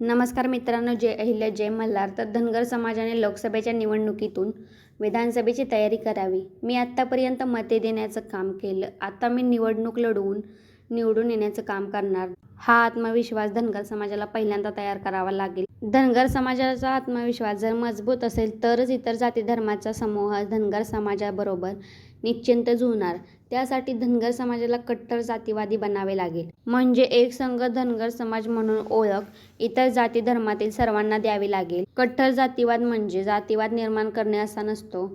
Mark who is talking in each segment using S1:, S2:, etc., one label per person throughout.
S1: नमस्कार मित्रांनो जय अहिल्या जय मल्हार. तर धनगर समाजाने लोकसभेच्या निवडणुकीतून विधानसभेची तयारी करावी. मी आत्तापर्यंत मते देण्याचं काम केलं. आता मी निवडणूक लढवून निवडून येण्याचं काम करणार. हा आत्मविश्वास धनगर समाजाला पहिल्यांदा तयार करावा लागेल. धनगर समाजाचा आत्मविश्वास जर मजबूत असेल तरच इतर जाती धर्माचा समूह धनगर समाजाबरोबर निश्चिंत जुळणार. त्यासाठी धनगर समाजाला कट्टर जातीवादी बनावे लागेल म्हणजे एक संघ धनगर समाज म्हणून ओळख इतर जाती धर्मातील सर्वांना द्यावी लागेल. कट्टर जातीवाद म्हणजे जातीवाद निर्माण करणे असा नसतो.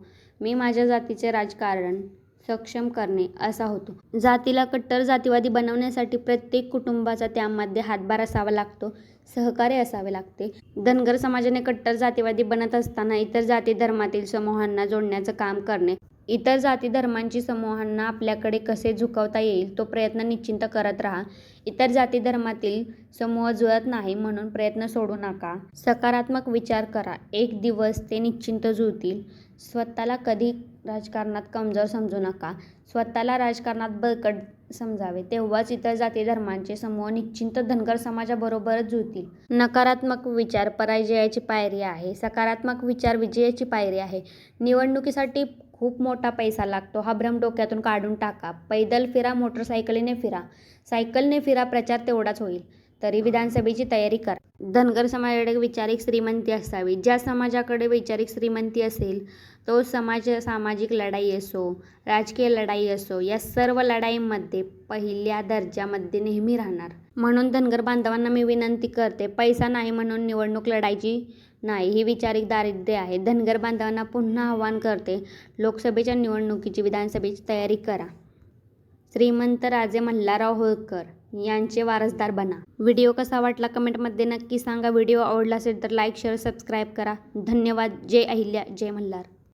S1: मी माझ्या जातीचे राजकारण सक्षम करणे असा होतो. जातीला कट्टर जातीवादी बनवण्यासाठी प्रत्येक कुटुंबाचा त्यामध्ये हातभार असावा लागतो. सहकार्य असावे लागते. धनगर समाजाने कट्टर जातीवादी बनत असताना इतर जाती धर्मातील समूहांना जोडण्याचं काम करणे इतर जाती धर्मांची समूहांना आपल्याकडे कसे झुकवता येईल तो प्रयत्न निश्चिंत करत राहा. इतर जाती धर्मातील समूह जुळत नाही म्हणून प्रयत्न सोडू नका. सकारात्मक विचार करा. एक दिवस ते निश्चिंत जुळतील. स्वतःला कधी राजकारणात कमजोर समजू नका. स्वतःला राजकारणात बळकट समजावे. तेव्हाच इतर जाती धर्मांचे समूह निश्चिंत धनगर समाजाबरोबरच जुळतील. नकारात्मक विचार पराजयाची पायरी आहे. सकारात्मक विचार विजयाची पायरी आहे. निवडणुकीसाठी खूप मोठा पैसा लागतो. हा भ्रम डोक्यातून काढून टाका. पैदल फिरा मोटरसायकलीने फिरा. सायकलने फिरा प्रचार तेवढाच होईल. तरी विधानसभेची तयारी करा. धनगर समाजाकडे वैचारिक श्रीमंती असावी. ज्या समाजाकडे वैचारिक श्रीमंती असेल तो समाज सामाजिक लढाई असो राजकीय लढाई असो या सर्व लढाईमध्ये पहिल्या दर्जामध्ये नेहमी राहणार. म्हणून धनगर बांधवांना मी विनंती करते पैसा नाही म्हणून निवडणूक लढायची नाही ही विचारिक दारिद्र्य आहे. धनगर बांधवांना पुन्हा आव्हान करते लोकसभेच्या निवडणुकीची विधानसभेची तयारी करा. श्रीमंत राजे मल्हारराव होळकर यांचे वारसदार बना. व्हिडिओ कसा वाटला कमेंटमध्ये नक्की सांगा. व्हिडिओ आवडला असेल तर लाईक शेअर सबस्क्राईब करा. धन्यवाद. जय अहिल्या. जय मल्हार.